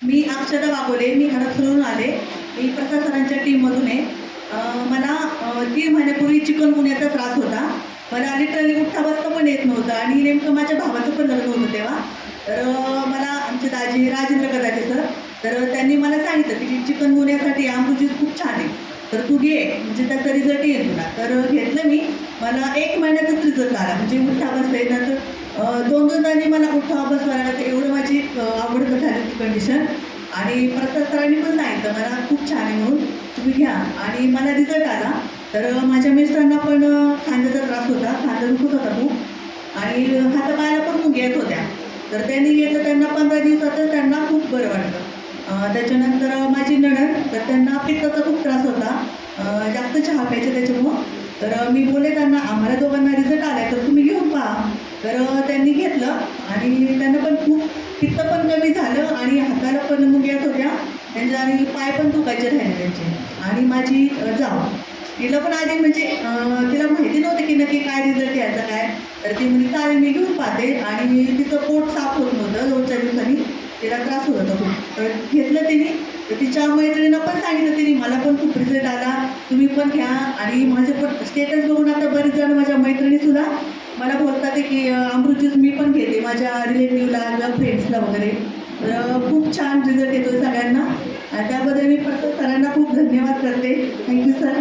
मी अक्षदा वागोले मी हडपसरून आले. मी प्रसाद सरांच्या टीममधून आहे. मला तीन महिन्यापूर्वी चिकन गुन्ह्याचा त्रास होता. मला लिटरली उठता बसता पण येत नव्हतं आणि नेमकं माझ्या भावाचं पण लग्न होतं तेव्हा. तर मला आमचे दाजी राजेंद्र कदाचे सर. तर त्यांनी मला सांगितलं की चिकन गुन्ह्यासाठी आमची खूप छान आहे. तर तू घे म्हणजे त्याचा रिझल्ट येईल तुला. तर घेतलं मी. मला एक महिन्याचाच रिझल्ट आला. म्हणजे उठा बसता येत नंतर दोन दोन मला उठा बसवायला एवढं ॲडमिशन आणि प्रसाद सरांनी पण सांगितलं मला खूप छान आहे म्हणून तुम्ही घ्या. आणि मला रिझल्ट आला. तर माझ्या मिस्टरांना पण खांद्याचा त्रास होता. खांदा दुखत होता खूप. आणि हातापायाला पण मुंग्या येत होत्या. तर त्यांनी घेतलं त्यांना पंधरा दिवसातच त्यांना खूप बरं वाटलं त्याच्यानंतर माझी नणद तर त्यांना पित्ताचा खूप त्रास होता. जास्त चहा प्यायचे त्याच्यामुळं. तर मी बोले त्यांना आम्हाला दोघांना रिझल्ट आला तर तुम्ही घेऊन पहा. तर त्यांनी घेतलं. आणि त्यांना पण खूप पित्त पण कमी झालं आणि हाताला पण मुंग्या येत होत्या त्यांच्या आणि पाय पण दुखायचे राहिले त्यांचे आणि माझी जाव. जाऊ तिला पण आधी म्हणजे तिला माहिती नव्हतं की नक्की काय रिझल्ट यायचा काय. तर ती म्हणजे चालेल मी घेऊन पाहते. आणि तिचं पोट साफ होत नव्हतं दोन चार दिवसांनी. तिला त्रास होत होता खूप. तर घेतलं तिने. तर तिच्या मैत्रिणीनं पण सांगितलं तिने मला पण खूप रिझल्ट आला. तुम्ही पण घ्या. आणि माझे पण स्टेटस बघून आता बरेच जण माझ्या मैत्रिणीसुद्धा मला बोलतात की अमृत ज्यूस मी पण घेते माझ्या रिलेटिव्हला किंवा फ्रेंड्सला वगैरे. तर खूप छान रिझल्ट येतो सगळ्यांना. आणि त्याबद्दल मी फक्त सरांना खूप धन्यवाद करते. Thank you sir